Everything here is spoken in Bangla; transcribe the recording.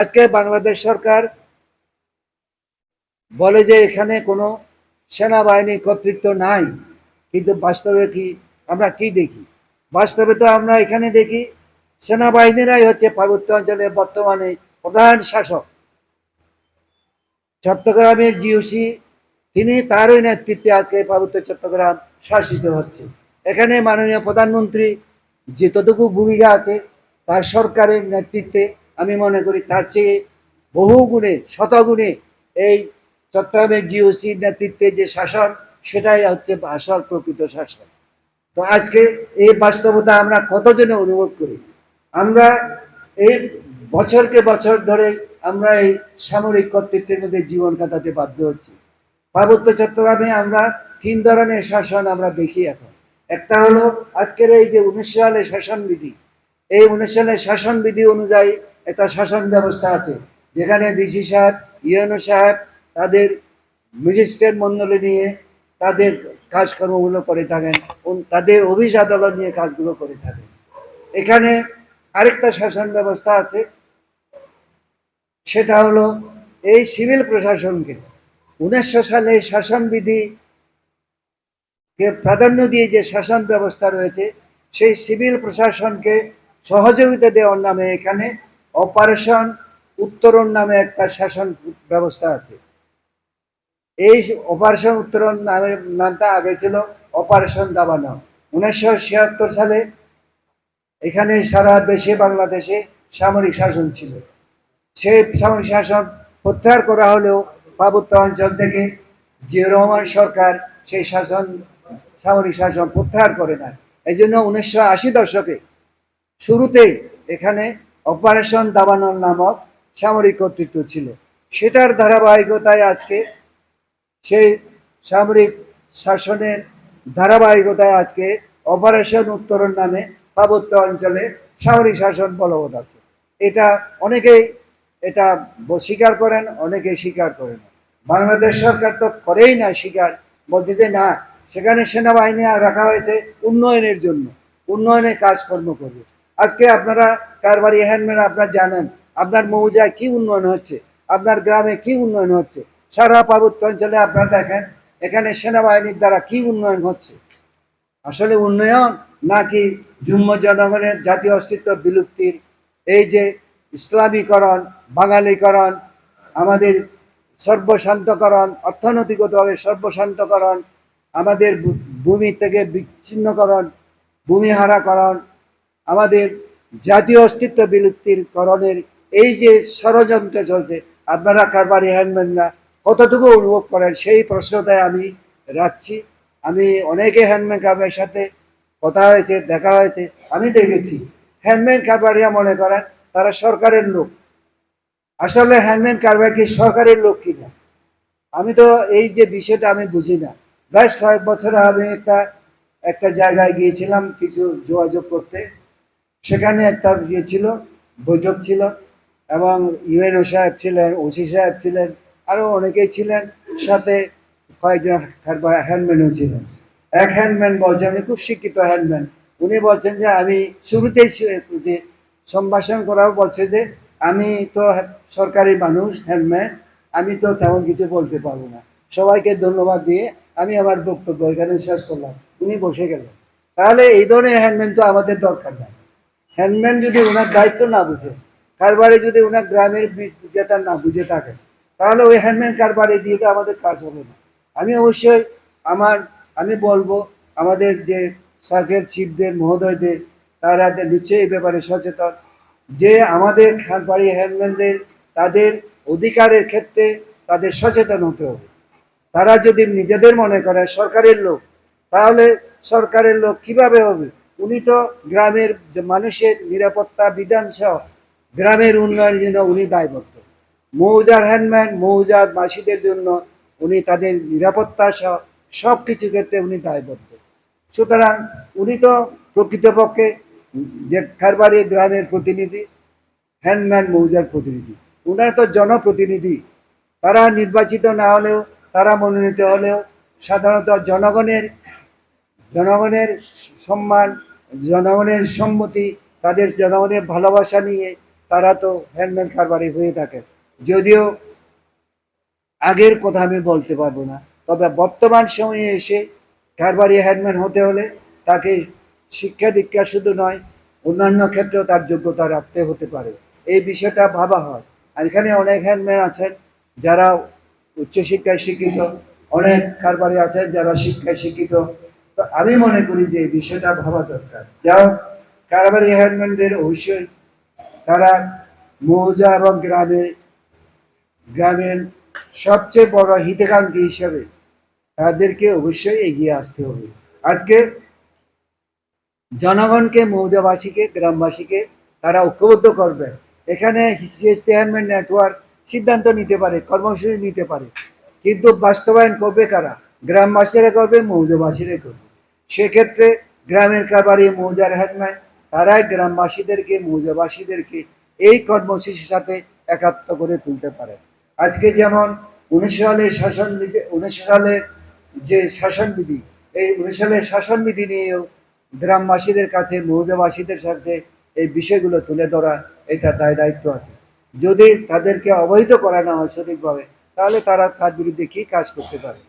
আজকে বাংলাদেশ সরকার বলে যে এখানে কোনো সেনাবাহিনী কর্তৃত্ব নাই, কিন্তু বাস্তবে কি আমরা কি দেখি? বাস্তবে তো আমরা এখানে দেখি সেনাবাহিনীরাই হচ্ছে পার্বত্য অঞ্চলে বর্তমানে প্রধান শাসক। চট্টগ্রামের জিওসি, তিনি তারই নেতৃত্বে আজকে পার্বত্য চট্টগ্রাম শাসিত হচ্ছে। এখানে মাননীয় প্রধানমন্ত্রী যে যতটুকু ভূমিকা আছে, তার সরকারের নেতৃত্বে মনে করি তার চেয়ে বহু গুণে শতগুণে এই চট্টগ্রামের জিওসির নেতৃত্বে যে শাসন, সেটাই হচ্ছে আসল প্রকৃত শাসন। তো আজকে এই বাস্তবতা আমরা কতজনে অনুভব করি? আমরা এই বছরকে বছর ধরে আমরা এই সামরিক কর্তৃত্বের মধ্যে জীবন কাটাতে বাধ্য হচ্ছি। পার্বত্য চট্টগ্রামে আমরা তিন ধরনের শাসন আমরা দেখি এখন। একটা হলো আজকের এই যে উনিশ সালের শাসনবিধি। এই উনিশ সালের শাসনবিধি অনুযায়ী একটা শাসন ব্যবস্থা আছে, যেখানে ডিসি সাহেব, ইউএনও সাহেব তাদের ম্যাজিস্ট্রেট মণ্ডলী নিয়ে তাদের কাজকর্মগুলো করে থাকেন তাদের অফিস আদালত নিয়ে কাজগুলো করে থাকেন। এখানে আরেকটা শাসন ব্যবস্থা আছে, সেটা হলো এই সিভিল প্রশাসনকে উনিশশো সালে শাসনবিধি কে প্রাধান্য দিয়ে যে শাসন ব্যবস্থা রয়েছে, সেই সিভিল প্রশাসনকে সহযোগিতা দেওয়ার নামে এখানে অপারেশন উত্তরণ নামে একটা শাসন ব্যবস্থা আছে। এই অপারেশন উত্তরণ নামে নামটা আগে ছিল অপারেশন দাবানো উনিশশো ছিয়াত্তর সালে এখানে সারা দেশে, বাংলাদেশে সামরিক শাসন ছিল। সেই সামরিক শাসন প্রত্যাহার করা হলেও পার্বত্য অঞ্চল থেকে জিয়া রহমান সরকার সেই শাসন, সামরিক শাসন প্রত্যাহার করে না এই জন্য উনিশশো আশি দশকে শুরুতেই এখানে অপারেশন দাবানল নামক সামরিক কর্তৃত্ব ছিল। সেটার ধারাবাহিকতায় আজকে সেই সামরিক শাসনের ধারাবাহিকতায় আজকে অপারেশন উত্তরণ নামে পার্বত্য অঞ্চলে সামরিক শাসন বলবৎ আছে। এটা অনেকেই এটা স্বীকার করেন, অনেকেই স্বীকার করেন। বাংলাদেশ সরকার তো করেই না স্বীকার, বলছে যে না, সেখানে সেনাবাহিনী রাখা হয়েছে উন্নয়নের জন্য, উন্নয়নে কাজকর্ম করবে। আজকে আপনারা কারবারি হ্যান্ডম্যান আপনারা জানেন, আপনার মৌজায় কি উন্নয়ন হচ্ছে, আপনার গ্রামে কি উন্নয়ন হচ্ছে, সারা পার্বত্য অঞ্চলে আপনারা দেখেন, এখানে সেনাবাহিনীর দ্বারা কি উন্নয়ন হচ্ছে? আসলে উন্নয়ন নাকি জুম্ম জনগণের জাতীয় অস্তিত্ব বিলুপ্তির? এই যে ইসলামীকরণ, বাঙালিকরণ, আমাদের সর্বশান্তকরণ, অর্থনৈতিকভাবে সর্বশান্তকরণ, আমাদের ভূমি থেকে বিচ্ছিন্নকরণ ভূমিহারাকরণ আমাদের জাতীয় অস্তিত্ব বিলুপ্তির করণের এই যে ষড়যন্ত্র চলছে, আপনারা কারবারি হ্যান্ডম্যানরা কতটুকু অনুভব করেন? সেই প্রশ্নটাই আমি রাখছি। আমি অনেকে হ্যান্ডম্যান কারবারের সাথে কথা হয়েছে, দেখা হয়েছে, আমি দেখেছি। হ্যান্ডম্যান কারবারিয়া মনে করেন তারা সরকারের লোক। আসলে হ্যান্ডম্যান কারবার কি সরকারের লোক কিনা? আমি তো এই যে বিষয়টা আমি বুঝি না। বেশ কয়েক বছর আমি একটা একটা জায়গায় গিয়েছিলাম কিছু যোগাযোগ করতে। সেখানে একটা ইয়ে ছিল, বৈঠক ছিল এবং ইউএনও সাহেব ছিলেন, ওসি সাহেব ছিলেন, আরও অনেকেই ছিলেন, সাথে কয়েকজন হ্যান্ডম্যানও ছিলেন। এক হ্যান্ডম্যান বলছেন, উনি খুব শিক্ষিত হ্যান্ডম্যান উনি বলছেন যে, আমি শুরুতেই যে সম্ভাষণ করাও বলছে যে, আমি তো সরকারি মানুষ হ্যান্ডম্যান আমি তো তেমন কিছু বলতে পারব না। সবাইকে ধন্যবাদ দিয়ে আমি আমার বক্তব্য এখানে শেষ করলাম। উনি বসে গেলেন। তাহলে এই ধরনের হ্যান্ডম্যান তো আমাদের দরকার নাই। হ্যান্ডম্যান যদি ওনার দায়িত্ব না বুঝে, কারবারে যদি ওনার গ্রামের বিজেতা না বুঝে থাকে, তাহলে ওই হ্যান্ডম্যান কারবারে দিয়ে তো আমাদের কাজ হবে না। আমি অবশ্যই আমার, আমি বলব আমাদের যে সার্কেল চিফদের, মহোদয়দের, তারা নিশ্চয়ই এই ব্যাপারে সচেতন। যে আমাদের খানবাড়ি হ্যান্ডম্যানদের তাদের অধিকারের ক্ষেত্রে তাদের সচেতন হতে হবে। তারা যদি নিজেদের মনে করে সরকারের লোক, তাহলে সরকারের লোক কীভাবে হবে? উনি তো গ্রামের মানুষের নিরাপত্তা বিধান সহ গ্রামের উন্নয়নের জন্য উনি দায়বদ্ধ। মৌজার হ্যান্ডম্যান মৌজার মাসিদের জন্য উনি তাদের নিরাপত্তা সহ সব কিছু ক্ষেত্রে উনি দায়বদ্ধ। সুতরাং উনি তো প্রকৃতপক্ষে যে খারবাড়ি গ্রামের প্রতিনিধি হ্যান্ডম্যান মৌজার প্রতিনিধি। ওনারা তো জনপ্রতিনিধি। তারা নির্বাচিত না হলেও, তারা মনোনীত হলেও সাধারণত জনগণের জনগণের সম্মান জনগণের সম্মতি, তাদের জনগণের ভালোবাসা নিয়ে তারা তো হ্যান্ডম্যান কারবারি হয়ে থাকে। যদিও আগের কথা আমি বলতে পারব না, তবে বর্তমান সময়ে এসে কারবারি হ্যান্ডম্যান হতে হলে তাকে শিক্ষা দীক্ষা শুধু নয়, অন্যান্য ক্ষেত্রেও তার যোগ্যতা রাখতে হতে পারে। এই বিষয়টা ভাবা হয়। আর এখানে অনেক হ্যান্ডম্যান আছেন যারা উচ্চশিক্ষায় শিক্ষিত, অনেক কারবারি আছেন যারা শিক্ষায় শিক্ষিত। তো আমি মনে করি যে বিষয়টা ভাবা দরকার। যাও কারবারি হ্যান্ডম্যানদের অবশ্যই তারা মৌজা এবং গ্রামের গ্রামের সবচেয়ে বড় হিতাকাঙ্ক্ষী হিসেবে তাদেরকে অবশ্যই এগিয়ে আসতে হবে। আজকে জনগণকে, মৌজাবাসীকে, গ্রামবাসীকে তারা ঐক্যবদ্ধ করবে। এখানে সিএসটি নেটওয়ার্ক সিদ্ধান্ত নিতে পারে, কর্মসূচি নিতে পারে। কিন্তু বাস্তবায়ন করবে কারা? গ্রামবাসীরা করবে, মৌজাবাসীরা করবে। সেক্ষেত্রে গ্রামের কারবারি মৌজার হ্যান্ডম্যান তারাই গ্রামবাসীদেরকে, মৌজাবাসীদেরকে এই কর্মসূচির সাথে একাত্ম করে তুলতে পারে। আজকে যেমন উনিশশো সালের শাসনবিধি উনিশশো সালের যে শাসনবিধি এই উনিশ সালের শাসনবিধি নিয়েও গ্রামবাসীদের কাছে, মৌজাবাসীদের সাথে এই বিষয়গুলো তুলে ধরা, এটা দায় দায়িত্ব আছে। যদি তাদেরকে অবহিত করা না হয় সঠিকভাবে, তাহলে তারা তার বিরুদ্ধে কি কাজ করতে পারে?